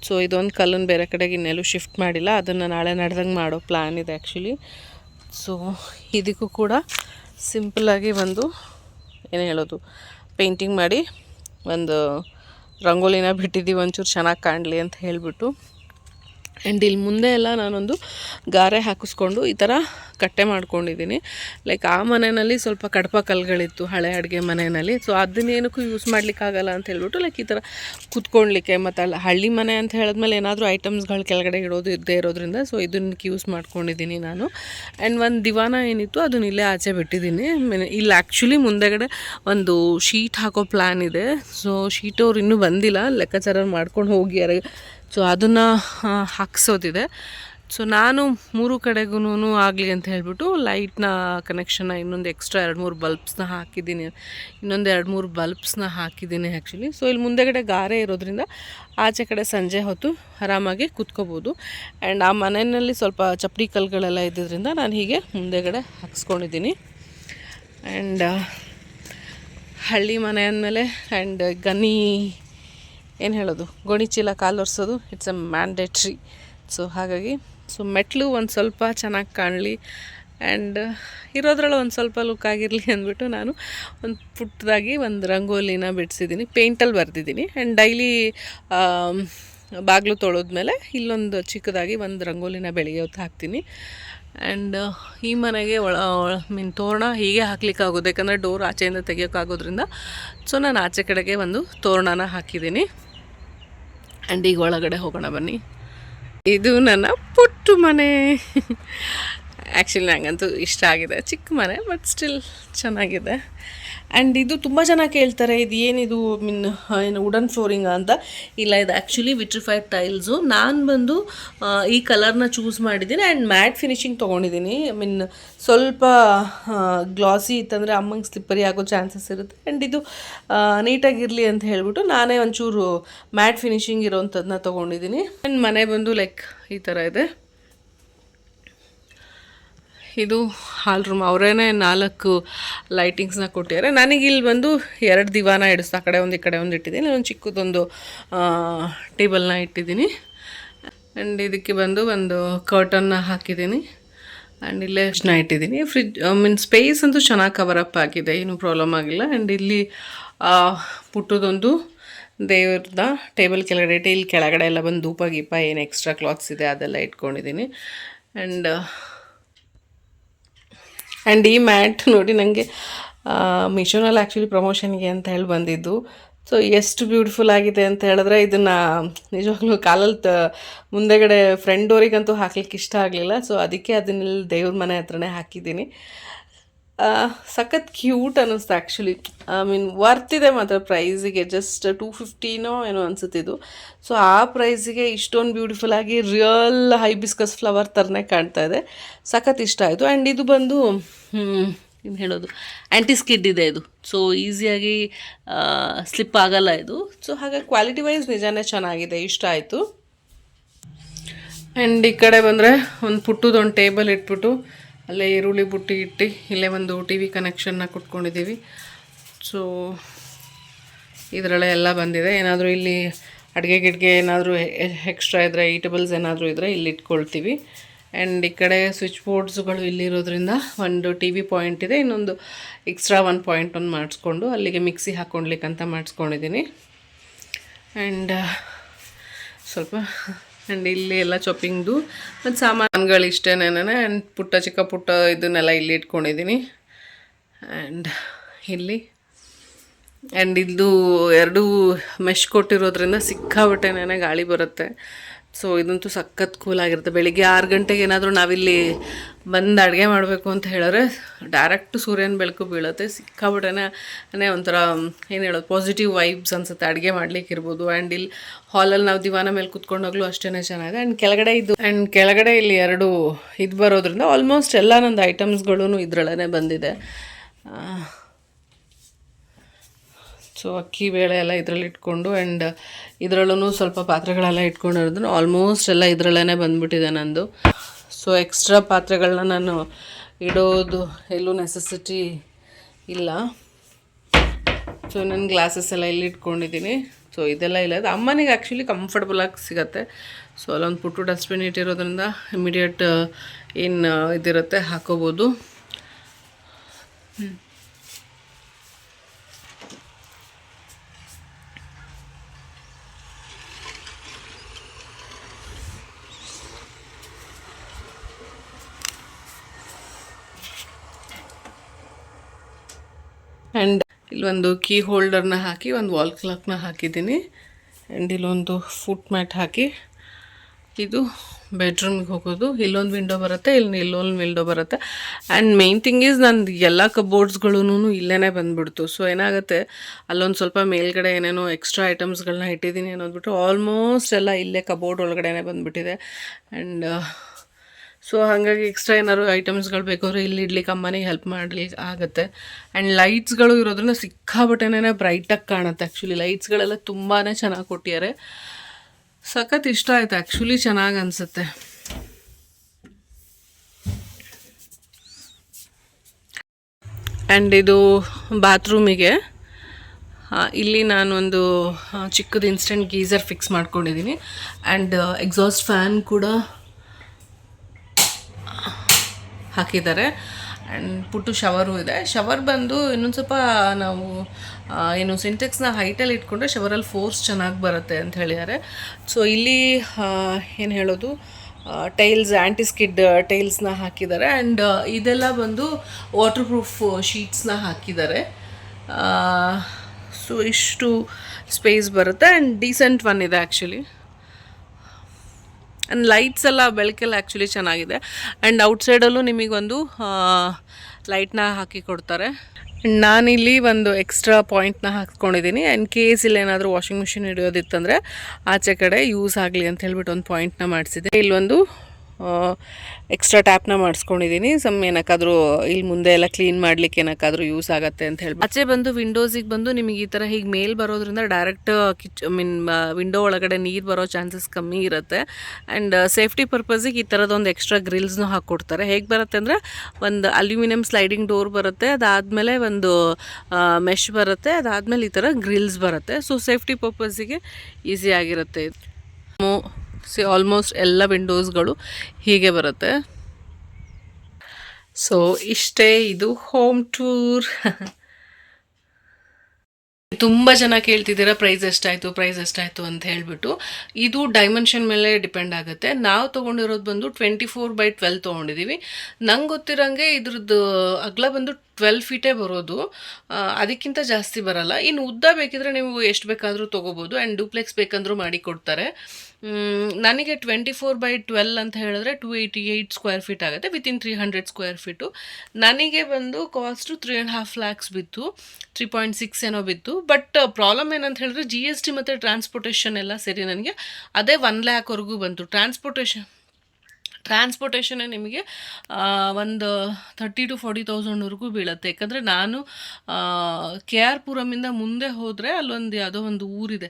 ಸೊ ಇದೊಂದು ಕಲ್ಲನ್ನು ಬೇರೆ ಕಡೆಗೆ ಇನ್ನೆಲ್ಲೂ ಶಿಫ್ಟ್ ಮಾಡಿಲ್ಲ. ಅದನ್ನು ನಾಳೆ ನಡೆದಂಗೆ ಮಾಡೋ ಪ್ಲ್ಯಾನ್ ಇದೆ ಆ್ಯಕ್ಚುಲಿ ಸೊ ಇದಕ್ಕೂ ಕೂಡ ಸಿಂಪಲ್ಲಾಗಿ ಒಂದು, ಏನು ಹೇಳೋದು ಪೇಂಟಿಂಗ್ ಮಾಡಿ ಒಂದು ರಂಗೋಲಿನ ಬಿಟ್ಟಿದ್ದೀವಿ ಒಂಚೂರು ಚೆನ್ನಾಗಿ ಕಾಣಲಿ ಅಂತ ಹೇಳಿಬಿಟ್ಟು. ಆ್ಯಂಡ್ ಇಲ್ಲಿ ಮುಂದೆ ಎಲ್ಲ ನಾನೊಂದು ಗಾರೆ ಹಾಕಿಸ್ಕೊಂಡು ಈ ಥರ ಕಟ್ಟೆ ಮಾಡ್ಕೊಂಡಿದ್ದೀನಿ. ಲೈಕ್ ಆ ಮನೆಯಲ್ಲಿ ಸ್ವಲ್ಪ ಕಡಪ ಕಲ್ಗಳಿತ್ತು ಹಳೆ ಅಡುಗೆ ಮನೆಯಲ್ಲಿ. ಸೊ ಅದನ್ನೇನಕ್ಕೂ ಯೂಸ್ ಮಾಡಲಿಕ್ಕಾಗಲ್ಲ ಅಂತ ಹೇಳ್ಬಿಟ್ಟು ಲೈಕ್ ಈ ಥರ ಕುತ್ಕೊಳ್ಲಿಕ್ಕೆ ಮತ್ತು ಅಲ್ಲಿ ಹಳ್ಳಿ ಮನೆ ಅಂತ ಹೇಳಿದ್ಮೇಲೆ ಏನಾದರೂ ಐಟಮ್ಸ್ಗಳು ಕೆಳಗಡೆ ಇಡೋದು ಇದ್ದೇ ಇರೋದ್ರಿಂದ ಸೊ ಇದನ್ನಕ್ಕೆ ಯೂಸ್ ಮಾಡ್ಕೊಂಡಿದ್ದೀನಿ ನಾನು. ಆ್ಯಂಡ್ ಒಂದು ದಿವಾನ ಏನಿತ್ತು, ಅದನ್ನ ಇಲ್ಲೇ ಆಚೆ ಬಿಟ್ಟಿದ್ದೀನಿ. ಇಲ್ಲಿ ಆ್ಯಕ್ಚುಲಿ ಮುಂದೆಗಡೆ ಒಂದು ಶೀಟ್ ಹಾಕೋ ಪ್ಲ್ಯಾನ್ ಇದೆ. ಸೊ ಶೀಟ್ ಅವ್ರು ಇನ್ನೂ ಬಂದಿಲ್ಲ, ಲೆಕ್ಕಾಚಾರ ಮಾಡ್ಕೊಂಡು ಹೋಗ್ಯಾರ ಸೊ ಅದನ್ನು ಹಾಕ್ಸೋದಿದೆ. ಸೊ ನಾನು ಮೂರು ಕಡೆಗೂ ಆಗಲಿ ಅಂತ ಹೇಳಿಬಿಟ್ಟು ಲೈಟ್ನ ಕನೆಕ್ಷನ್ನ ಇನ್ನೊಂದು ಎಕ್ಸ್ಟ್ರಾ ಎರಡು ಮೂರು ಬಲ್ಬ್ಸ್ನ ಹಾಕಿದ್ದೀನಿ. ಇನ್ನೊಂದು ಎರಡು ಮೂರು ಬಲ್ಬ್ಸ್ನ ಹಾಕಿದ್ದೀನಿ ಆ್ಯಕ್ಚುಲಿ ಸೊ ಇಲ್ಲಿ ಮುಂದೆಗಡೆ ಗಾರೆ ಇರೋದ್ರಿಂದ ಆಚೆ ಕಡೆ ಸಂಜೆ ಹೊತ್ತು ಆರಾಮಾಗಿ ಕೂತ್ಕೋಬೋದು. ಆ್ಯಂಡ್ ಆ ಮನೆಯಲ್ಲಿ ಸ್ವಲ್ಪ ಚಪ್ಪಡಿ ಕಲ್ಗಳೆಲ್ಲ ಇದ್ದಿದ್ದರಿಂದ ನಾನು ಹೀಗೆ ಮುಂದೆಗಡೆ ಹಾಕ್ಸ್ಕೊಂಡಿದ್ದೀನಿ. ಆ್ಯಂಡ್ ಹಳ್ಳಿ ಮನೆ ಅಂದಮೇಲೆ ಆ್ಯಂಡ್ ಗನಿ ಏನು ಹೇಳೋದು? ಗೋಣಿಚೀಲ ಕಾಲು ಒರೆಸೋದು ಇಟ್ಸ್ ಅ ಮ್ಯಾಂಡೇಟ್ರಿ ಸೊ ಹಾಗಾಗಿ ಸೊ ಮೆಟ್ಲು ಒಂದು ಸ್ವಲ್ಪ ಚೆನ್ನಾಗಿ ಕಾಣಲಿ. ಆ್ಯಂಡ್ ಇರೋದ್ರಲ್ಲಿ ಒಂದು ಸ್ವಲ್ಪ ಲುಕ್ ಆಗಿರಲಿ ಅಂದ್ಬಿಟ್ಟು ನಾನು ಒಂದು ಪುಟ್ಟದಾಗಿ ಒಂದು ರಂಗೋಲಿನ ಬಿಡಿಸಿದ್ದೀನಿ ಪೇಂಟಲ್ಲಿ ಬರೆದಿದ್ದೀನಿ ಆ್ಯಂಡ್ ಡೈಲಿ ಬಾಗಿಲು ತೊಳೆದ್ಮೇಲೆ ಇಲ್ಲೊಂದು ಚಿಕ್ಕದಾಗಿ ಒಂದು ರಂಗೋಲಿನ ಬೆಳಗ್ಗೆ ಹೊತ್ತು ಹಾಕ್ತೀನಿ. ಆ್ಯಂಡ್ ಈ ಮನೆಗೆ ಒಳ ಮೀನ್ ತೋರಣ ಹೀಗೆ ಹಾಕ್ಲಿಕ್ಕೆ ಆಗೋದು ಯಾಕಂದರೆ ಡೋರ್ ಆಚೆಯಿಂದ ತೆಗಿಯೋಕ್ಕಾಗೋದ್ರಿಂದ ಸೊ ನಾನು ಆಚೆ ಕಡೆಗೆ ಒಂದು ತೋರಣನ ಹಾಕಿದ್ದೀನಿ ಈಗ ಒಳಗಡೆ ಹೋಗೋಣ ಬನ್ನಿ. ಇದು ನನ್ನ ಪುಟ್ಟು ಮನೆ. ಆ್ಯಕ್ಚುಲಿ ನನಗಂತೂ ಇಷ್ಟ ಆಗಿದೆ. ಚಿಕ್ಕ ಮನೆ ಬಟ್ ಸ್ಟಿಲ್ ಚೆನ್ನಾಗಿದೆ. ಆ್ಯಂಡ್ ಇದು ತುಂಬ ಜನ ಕೇಳ್ತಾರೆ, ಇದು ಏನಿದು, ಮೀನ್ ಏನು ವುಡನ್ ಫ್ಲೋರಿಂಗ್ ಅಂತ. ಇಲ್ಲ, ಇದು ಆ್ಯಕ್ಚುಲಿ ವಿಟ್ರಿಫೈಡ್ ಟೈಲ್ಸು ನಾನು ಬಂದು ಈ ಕಲರ್ನ ಚೂಸ್ ಮಾಡಿದ್ದೀನಿ ಆ್ಯಂಡ್ ಮ್ಯಾಟ್ ಫಿನಿಶಿಂಗ್ ತೊಗೊಂಡಿದ್ದೀನಿ. ಮೀನ್ ಸ್ವಲ್ಪ ಗ್ಲಾಸಿ ಇತ್ತಂದರೆ ಅಮ್ಮಂಗೆ ಸ್ಲಿಪ್ಪರಿ ಆಗೋ ಚಾನ್ಸಸ್ ಇರುತ್ತೆ. ಆ್ಯಂಡ್ ಇದು ನೀಟಾಗಿರಲಿ ಅಂತ ಹೇಳ್ಬಿಟ್ಟು ನಾನೇ ಒಂಚೂರು ಮ್ಯಾಟ್ ಫಿನಿಶಿಂಗ್ ಇರೋವಂಥದ್ದನ್ನ ತೊಗೊಂಡಿದ್ದೀನಿ. ಆ್ಯಂಡ್ ಮನೆ ಬಂದು ಲೈಕ್ ಈ ಥರ ಇದೆ. ಇದು ಹಾಲ್ ರೂಮ್ ಅವರೇನೆ ನಾಲ್ಕು ಲೈಟಿಂಗ್ಸ್ನ ಕೊಟ್ಟಿದ್ದಾರೆ. ನನಗೆ ಇಲ್ಲಿ ಬಂದು ಎರಡು ದಿವಾನ ಇಡಿಸ್ತಾ. ಆ ಕಡೆ ಒಂದು, ಈ ಕಡೆ ಒಂದು ಇಟ್ಟಿದ್ದೀನಿ. ಒಂದು ಚಿಕ್ಕದೊಂದು ಟೇಬಲ್ನ ಇಟ್ಟಿದ್ದೀನಿ. ಆ್ಯಂಡ್ ಇದಕ್ಕೆ ಬಂದು ಒಂದು ಕರ್ಟನ್ನ ಹಾಕಿದ್ದೀನಿ. ಆ್ಯಂಡ್ ಇಲ್ಲೇ ಅಷ್ಟನ್ನ ಇಟ್ಟಿದ್ದೀನಿ. ಫ್ರಿಜ್ ಮೀನ್ ಸ್ಪೇಸ್ ಅಂತೂ ಚೆನ್ನಾಗಿ ಕವರ್ ಅಪ್ ಆಗಿದೆ. ಏನೂ ಪ್ರಾಬ್ಲಮ್ ಆಗಿಲ್ಲ. ಆ್ಯಂಡ್ ಇಲ್ಲಿ ಪುಟ್ಟದೊಂದು ದೇವ್ರದ ಟೇಬಲ್ ಕೆಳಗಡೆ ಇಲ್ಲಿ ಕೆಳಗಡೆ ಎಲ್ಲ ಬಂದು ಧೂಪ, ಗೀಪ, ಏನು ಎಕ್ಸ್ಟ್ರಾ ಕ್ಲಾತ್ಸ್ ಇದೆ ಅದೆಲ್ಲ ಇಟ್ಕೊಂಡಿದ್ದೀನಿ. ಆ್ಯಂಡ್ ಆ್ಯಂಡ್ ಈ ಮ್ಯಾಟ್ ನೋಡಿ ನನಗೆ ಮಿಶೋನಲ್ಲಿ ಆ್ಯಕ್ಚುಲಿ ಪ್ರಮೋಷನ್ಗೆ ಅಂತ ಹೇಳಿ ಬಂದಿದ್ದು. ಸೊ ಎಷ್ಟು ಬ್ಯೂಟಿಫುಲ್ ಆಗಿದೆ ಅಂತ ಹೇಳಿದ್ರೆ ಇದನ್ನು ನಿಜವಾಗ್ಲೂ ಕಾಲಲ್ಲಿ ತ, ಮುಂದೆಗಡೆ ಫ್ರೆಂಡ್ ಅವರಿಗಂತೂ ಹಾಕ್ಲಿಕ್ಕೆ ಇಷ್ಟ ಆಗಲಿಲ್ಲ. ಸೊ ಅದಕ್ಕೆ ಅದನ್ನೆಲ್ಲ ದೇವ್ರ ಮನೆ ಹತ್ರನೇ ಹಾಕಿದ್ದೀನಿ. ಸಖತ್ ಕ್ಯೂಟ್ ಅನ್ನಿಸ್ತು ಆ್ಯಕ್ಚುಲಿ ಐ ಮೀನ್ ವರ್ತಿದೆ ಮಾತ್ರ ಪ್ರೈಸಿಗೆ ಜಸ್ಟ್ ಟೂ ಫಿಫ್ಟಿನೋ ಏನೋ ಅನ್ಸುತ್ತಿದ್ದು ಸೊ ಆ ಪ್ರೈಸಿಗೆ ಇಷ್ಟೊಂದು ಬ್ಯೂಟಿಫುಲ್ ಆಗಿ ರಿಯಲ್ ಹೈಬಿಸ್ಕಸ್ ಫ್ಲವರ್ ಥರನೇ ಕಾಣ್ತಾ ಇದೆ. ಸಖತ್ ಇಷ್ಟ ಆಯಿತು. ಆ್ಯಂಡ್ ಇದು ಬಂದು ಏನು ಹೇಳೋದು. ಆ್ಯಂಟಿ ಸ್ಕಿಡ್ ಇದೆ. ಇದು ಸೊ ಈಸಿಯಾಗಿ ಸ್ಲಿಪ್ ಆಗಲ್ಲ ಇದು. ಸೊ ಹಾಗಾಗಿ ಕ್ವಾಲಿಟಿ ವೈಸ್ ನಿಜಾನೇ ಚೆನ್ನಾಗಿದೆ. ಇಷ್ಟ ಆಯಿತು. ಆ್ಯಂಡ್ ಈ ಕಡೆ ಬಂದರೆ ಒಂದು ಪುಟ್ಟದೊಂದು ಟೇಬಲ್ ಇಟ್ಬಿಟ್ಟು ಅಲ್ಲೇ ಈರುಳ್ಳಿ ಬುಟ್ಟಿ ಇಟ್ಟು ಇಲ್ಲೇ ಒಂದು ಟಿ ವಿ ಕನೆಕ್ಷನ್ನ ಕೊಟ್ಕೊಂಡಿದ್ದೀವಿ. ಸೊ ಇದರಲ್ಲೇ ಎಲ್ಲ ಬಂದಿದೆ. ಏನಾದರೂ ಇಲ್ಲಿ ಅಡುಗೆ ಗಿಡ್ಗೆ ಏನಾದರೂ ಎಕ್ಸ್ಟ್ರಾ ಇದ್ದರೆ ಈಟಬಲ್ಸ್ ಏನಾದರೂ ಇದ್ದರೆ ಇಲ್ಲಿ ಇಟ್ಕೊಳ್ತೀವಿ. ಆ್ಯಂಡ್ ಈ ಕಡೆ ಸ್ವಿಚ್ ಬೋರ್ಡ್ಸ್ಗಳು ಇಲ್ಲಿರೋದ್ರಿಂದ ಒಂದು ಟಿ ವಿ ಪಾಯಿಂಟ್ ಇದೆ. ಇನ್ನೊಂದು ಎಕ್ಸ್ಟ್ರಾ ಒಂದು ಪಾಯಿಂಟ್ ಒಂದು ಮಾಡಿಸ್ಕೊಂಡು ಅಲ್ಲಿಗೆ ಮಿಕ್ಸಿ ಹಾಕ್ಕೊಳ್ಲಿಕ್ಕಂತ ಮಾಡಿಸ್ಕೊಂಡಿದ್ದೀನಿ. ಆ್ಯಂಡ್ ಸ್ವಲ್ಪ ಆ್ಯಂಡ್ ಇಲ್ಲಿ ಎಲ್ಲ ಚಾಪಿಂಗ್ದು ಮತ್ತು ಸಾಮಾನುಗಳು ಇಷ್ಟೇನೇ ಆ್ಯಂಡ್ ಪುಟ್ಟ, ಚಿಕ್ಕ ಪುಟ್ಟ ಇದನ್ನೆಲ್ಲ ಇಲ್ಲಿ ಇಟ್ಕೊಂಡಿದ್ದೀನಿ. ಆ್ಯಂಡ್ ಇಲ್ಲಿ. ಆ್ಯಂಡ್ ಇದು ಎರಡೂ ಮೆಶ್ ಕೊಟ್ಟಿರೋದ್ರಿಂದ ಸಿಕ್ಕಾಬಟ್ಟೆನೇ ಗಾಳಿ ಬರುತ್ತೆ. ಸೊ ಇದಂತೂ ಸಖತ್ ಕೂಲ್ ಆಗಿರುತ್ತೆ. ಬೆಳಿಗ್ಗೆ ಆರು ಗಂಟೆಗೆ ಏನಾದರೂ ನಾವಿಲ್ಲಿ ಬಂದು ಅಡುಗೆ ಮಾಡಬೇಕು ಅಂತ ಹೇಳಿದ್ರೆ ಡೈರೆಕ್ಟ್ ಸೂರ್ಯನ ಬೆಳಕು ಬೀಳುತ್ತೆ. ಸಿಕ್ಕಾಬಿಟ್ಟೆನೇ ಒಂಥರ ಏನು ಹೇಳೋದು ಪಾಸಿಟಿವ್ ವೈಬ್ಸ್ ಅನ್ಸುತ್ತೆ ಅಡುಗೆ ಮಾಡ್ಲಿಕ್ಕೆ ಇರ್ಬೋದು. ಆ್ಯಂಡ್ ಇಲ್ಲಿ ಹಾಲಲ್ಲಿ ನಾವು ದಿವಾನ ಮೇಲೆ ಕುತ್ಕೊಂಡಾಗಲೂ ಅಷ್ಟೇ ಚೆನ್ನಾಗಿದೆ ಆ್ಯಂಡ್ ಕೆಳಗಡೆ ಇದು ಆ್ಯಂಡ್ ಕೆಳಗಡೆ ಇಲ್ಲಿ ಎರಡು ಇದು ಬರೋದ್ರಿಂದ ಆಲ್ಮೋಸ್ಟ್ ಎಲ್ಲ ನಂದು ಐಟಮ್ಸ್ಗಳೂ ಇದರಲ್ಲೇ ಬಂದಿದೆ. ಸೊ ಅಕ್ಕಿ ಬೇಳೆ ಎಲ್ಲ ಇದರಲ್ಲಿ ಇಟ್ಕೊಂಡು ಆ್ಯಂಡ್ ಇದರಲ್ಲೂ ಸ್ವಲ್ಪ ಪಾತ್ರೆಗಳೆಲ್ಲ ಇಟ್ಕೊಂಡಿರೋದನ್ನು ಆಲ್ಮೋಸ್ಟ್ ಎಲ್ಲ ಇದರಲ್ಲೇ ಬಂದ್ಬಿಟ್ಟಿದೆ ನಂದು. ಸೊ ಎಕ್ಸ್ಟ್ರಾ ಪಾತ್ರೆಗಳನ್ನ ನಾನು ಇಡೋದು ಎಲ್ಲೂ ನೆಸೆಸಿಟಿ ಇಲ್ಲ. ಸೊ ನನ್ನ ಗ್ಲಾಸಸ್ ಎಲ್ಲ ಇಲ್ಲಿ ಇಟ್ಕೊಂಡಿದ್ದೀನಿ. ಸೊ ಇದೆಲ್ಲ ಇಲ್ಲ. ಅದು ಅಮ್ಮನಿಗೆ ಆ್ಯಕ್ಚುಲಿ ಕಂಫರ್ಟಬಲಾಗಿ ಸಿಗತ್ತೆ. ಸೊ ಅಲ್ಲೊಂದು ಪುಟ್ಟು ಡಸ್ಟ್ಬಿನ್ ಇಟ್ಟಿರೋದ್ರಿಂದ ಇಮಿಡಿಯೇಟ್ ಏನು ಇದಿರುತ್ತೆ, ಹಾಕೋಬೋದು. ಆ್ಯಂಡ್ ಇಲ್ಲೊಂದು ಕೀ ಹೋಲ್ಡರ್ನ ಹಾಕಿ, ಒಂದು ವಾಲ್ ಕ್ಲಾಕ್ನ ಹಾಕಿದ್ದೀನಿ. ಆ್ಯಂಡ್ ಇಲ್ಲೊಂದು ಫುಟ್ ಮ್ಯಾಟ್ ಹಾಕಿ. ಇದು ಬೆಡ್ರೂಮ್ಗೆ ಹೋಗೋದು. ಇಲ್ಲೊಂದು ವಿಂಡೋ ಬರುತ್ತೆ ಇಲ್ಲಿ ಇಲ್ಲೊಂದು ವಿಂಡೋ ಬರುತ್ತೆ. ಆ್ಯಂಡ್ ಮೇನ್ ಥಿಂಗ್ ಈಸ್ ನಂದು ಎಲ್ಲ ಕಬೋರ್ಡ್ಸ್ಗಳೂ ಇಲ್ಲೇ ಬಂದುಬಿಡ್ತು. ಸೊ ಏನಾಗುತ್ತೆ, ಅಲ್ಲೊಂದು ಸ್ವಲ್ಪ ಮೇಲ್ಗಡೆ ಏನೇನೋ ಎಕ್ಸ್ಟ್ರಾ ಐಟಮ್ಸ್ಗಳನ್ನ ಇಟ್ಟಿದ್ದೀನಿ ಅನ್ನೋದ್ಬಿಟ್ಟು ಆಲ್ಮೋಸ್ಟ್ ಎಲ್ಲ ಇಲ್ಲೇ ಕಬೋರ್ಡ್ ಒಳಗಡೆ ಬಂದುಬಿಟ್ಟಿದೆ. ಆ್ಯಂಡ್ ಸೊ ಹಾಗಾಗಿ ಎಕ್ಸ್ಟ್ರಾ ಏನಾದ್ರು ಐಟಮ್ಸ್ಗಳು ಬೇಕಾದ್ರೆ ಇಲ್ಲಿ ಇಡ್ಲಿಕ್ಕೆ ಅಮ್ಮನಿಗೆ ಹೆಲ್ಪ್ ಮಾಡ್ಲಿಕ್ಕೆ ಆಗುತ್ತೆ. ಆ್ಯಂಡ್ ಲೈಟ್ಸ್ಗಳು ಇರೋದ್ರಿಂದ ಸಿಕ್ಕಾಬಟ್ಟೆನೇ ಬ್ರೈಟಾಗಿ ಕಾಣುತ್ತೆ ಆ್ಯಕ್ಚುಲಿ ಲೈಟ್ಸ್ಗಳೆಲ್ಲ ತುಂಬಾ ಚೆನ್ನಾಗಿ ಕೊಟ್ಟಿದ್ದಾರೆ ಸಖತ್ ಇಷ್ಟ ಆಯ್ತು. ಆ್ಯಕ್ಚುಲಿ ಚೆನ್ನಾಗಿ ಅನಿಸುತ್ತೆ. ಆ್ಯಂಡ್ ಇದು ಬಾತ್ರೂಮಿಗೆ ಇಲ್ಲಿ ನಾನೊಂದು ಚಿಕ್ಕದು ಇನ್ಸ್ಟೆಂಟ್ ಗೀಸರ್ ಫಿಕ್ಸ್ ಮಾಡ್ಕೊಂಡಿದ್ದೀನಿ ಆ್ಯಂಡ್ ಎಕ್ಸಾಸ್ಟ್ ಫ್ಯಾನ್ ಕೂಡ ಹಾಕಿದ್ದಾರೆ. ಆ್ಯಂಡ್ ಪುಟ್ಟು ಶವರು ಇದೆ. ಶವರ್ ಬಂದು ಇನ್ನೊಂದು ಸ್ವಲ್ಪ ನಾವು ಏನು ಸಿಂಟೆಕ್ಸ್ನ ಹೈಟಲ್ಲಿ ಇಟ್ಕೊಂಡ್ರೆ ಶವರಲ್ಲಿ ಫೋರ್ಸ್ ಚೆನ್ನಾಗಿ ಬರುತ್ತೆ ಅಂತ ಹೇಳಿದ್ದಾರೆ. ಸೊ ಇಲ್ಲಿ ಏನು ಹೇಳೋದು? ಟೈಲ್ಸ್ ಆ್ಯಂಟಿ ಸ್ಕಿಡ್ ಟೈಲ್ಸ್ನ ಹಾಕಿದ್ದಾರೆ. ಆ್ಯಂಡ್ ಇದೆಲ್ಲ ಬಂದು ವಾಟರ್ ಪ್ರೂಫ್ ಶೀಟ್ಸ್ನ ಹಾಕಿದ್ದಾರೆ. ಸೊ ಇಷ್ಟು ಸ್ಪೇಸ್ ಬರುತ್ತೆ. ಆ್ಯಂಡ್ ಡೀಸೆಂಟ್ ಒನ್ ಇದೆ ಆ್ಯಕ್ಚುಲಿ ಆ್ಯಂಡ್ ಲೈಟ್ಸ್ ಎಲ್ಲ ಬೆಳಕೆಲ್ಲ ಆ್ಯಕ್ಚುಲಿ ಚೆನ್ನಾಗಿದೆ. ಆ್ಯಂಡ್ ಔಟ್ಸೈಡಲ್ಲೂ ನಿಮಗೊಂದು ಲೈಟ್ನ ಹಾಕಿ ಕೊಡ್ತಾರೆ. ನಾನಿಲ್ಲಿ ಒಂದು ಎಕ್ಸ್ಟ್ರಾ ಪಾಯಿಂಟ್ನ ಹಾಕ್ಕೊಂಡಿದ್ದೀನಿ. ಇನ್ ಕೇಸ್ ಇಲ್ಲಿ ಏನಾದರೂ ವಾಷಿಂಗ್ ಮಿಷಿನ್ ಹಿಡಿಯೋದಿತ್ತಂದರೆ ಆಚೆ ಕಡೆ ಯೂಸ್ ಆಗಲಿ ಅಂತ ಹೇಳ್ಬಿಟ್ಟು ಒಂದು ಪಾಯಿಂಟ್ನ ಮಾಡಿಸಿದೆ ಇಲ್ಲೊಂದು ಎಕ್ಸ್ಟ್ರಾ ಟ್ಯಾಪ್ನ ಮಾಡಿಸ್ಕೊಂಡಿದ್ದೀನಿ ಸಮ್ ಏನಕ್ಕಾದರೂ ಇಲ್ಲಿ ಮುಂದೆ ಎಲ್ಲ ಕ್ಲೀನ್ ಮಾಡ್ಲಿಕ್ಕೆ ಏನಕ್ಕಾದರೂ ಯೂಸ್ ಆಗುತ್ತೆ ಅಂತ ಹೇಳಿ ಆಚೆ ಬಂದು ವಿಂಡೋಸಿಗೆ ಬಂದು ನಿಮಗೆ ಈ ಥರ ಹೀಗೆ ಮೇಲ್ ಬರೋದ್ರಿಂದ ಡೈರೆಕ್ಟ್ ಕಿಚ್ ಮೀನ್ ವಿಂಡೋ ಒಳಗಡೆ ನೀರು ಬರೋ ಚಾನ್ಸಸ್ ಕಮ್ಮಿ ಇರುತ್ತೆ. ಆ್ಯಂಡ್ ಸೇಫ್ಟಿ ಪರ್ಪಸಿಗೆ ಈ ಥರದೊಂದು ಎಕ್ಸ್ಟ್ರಾ ಗ್ರಿಲ್ಸ್ನೂ ಹಾಕ್ಕೊಡ್ತಾರೆ ಹೇಗೆ ಬರುತ್ತೆ ಅಂದರೆ ಒಂದು ಅಲ್ಯೂಮಿನಿಯಂ ಸ್ಲೈಡಿಂಗ್ ಡೋರ್ ಬರುತ್ತೆ ಅದಾದಮೇಲೆ ಒಂದು ಮೆಶ್ ಬರುತ್ತೆ ಅದಾದಮೇಲೆ ಈ ಥರ ಗ್ರಿಲ್ಸ್ ಬರುತ್ತೆ. ಸೊ ಸೇಫ್ಟಿ ಪರ್ಪಸಿಗೆ ಈಸಿ ಆಗಿರುತ್ತೆ ಇದು. ಸಿ ಆಲ್ಮೋಸ್ಟ್ ಎಲ್ಲ ವಿಂಡೋಸ್ಗಳು ಹೀಗೆ ಬರುತ್ತೆ. ಸೊ ಇಷ್ಟೇ ಇದು ಹೋಮ್ ಟೂರ್ ತುಂಬ ಜನ ಕೇಳ್ತಿದ್ದೀರಾ ಪ್ರೈಸ್ ಎಷ್ಟಾಯಿತು ಪ್ರೈಸ್ ಎಷ್ಟಾಯಿತು ಅಂತ ಹೇಳ್ಬಿಟ್ಟು. ಇದು ಡೈಮೆನ್ಷನ್ ಮೇಲೆ ಡಿಪೆಂಡ್ ಆಗುತ್ತೆ. ನಾವು ತೊಗೊಂಡಿರೋದು ಬಂದು ಟ್ವೆಂಟಿ ಫೋರ್ ಬೈ ಟ್ವೆಲ್ ತೊಗೊಂಡಿದ್ದೀವಿ ನಂಗೆ ಗೊತ್ತಿರೋಂಗೆ ಇದ್ರದ್ದು ಅಗಲ ಬಂದು ಟ್ವೆಲ್ ಫೀಟೇ ಬರೋದು. ಅದಕ್ಕಿಂತ ಜಾಸ್ತಿ ಬರಲ್ಲ. ಇನ್ನು ಉದ್ದ ಬೇಕಿದ್ರೆ ನೀವು ಎಷ್ಟು ಬೇಕಾದರೂ ತೊಗೋಬೋದು. ಆ್ಯಂಡ್ ಡೂಪ್ಲೆಕ್ಸ್ ಬೇಕಂದರೂ ಮಾಡಿ ಕೊಡ್ತಾರೆ. ನನಗೆ ಟ್ವೆಂಟಿ ಫೋರ್ ಬೈ ಟ್ವೆಲ್ ಅಂತ ಹೇಳಿದ್ರೆ two eighty eight square feet ಆಗುತ್ತೆ within three hundred square feet ನನಗೆ ಬಂದು cost three and half lakhs ಬಿತ್ತು ತ್ರೀ ಪಾಯಿಂಟ್ ಸಿಕ್ಸ್ ಏನೋ ಬಿತ್ತು. ಬಟ್ ಪ್ರಾಬ್ಲಮ್ ಏನಂತ ಹೇಳಿದ್ರೆ ಜಿ ಎಸ್ ಟಿ ಮತ್ತು ಟ್ರಾನ್ಸ್ಪೋರ್ಟೇಷನ್ ಎಲ್ಲ ಸೇರಿ ನನಗೆ, ಅದೇ ಒನ್ ಲ್ಯಾಕ್ವರೆಗೂ ಬಂತು. ಟ್ರಾನ್ಸ್ಪೋರ್ಟೇಷನ್ ಟ್ರಾನ್ಸ್ಪೋರ್ಟೇಷನ್ನೇ ನಿಮಗೆ ಒಂದು ಥರ್ಟಿ ಟು ಫೋರ್ಟಿ ತೌಸಂಡ್ವರೆಗೂ ಬೀಳುತ್ತೆ. ಯಾಕಂದರೆ ನಾನು ಕೆ ಆರ್ ಪುರಮಿಂದ ಮುಂದೆ ಹೋದರೆ ಅಲ್ಲೊಂದು ಯಾವುದೋ ಒಂದು ಊರಿದೆ.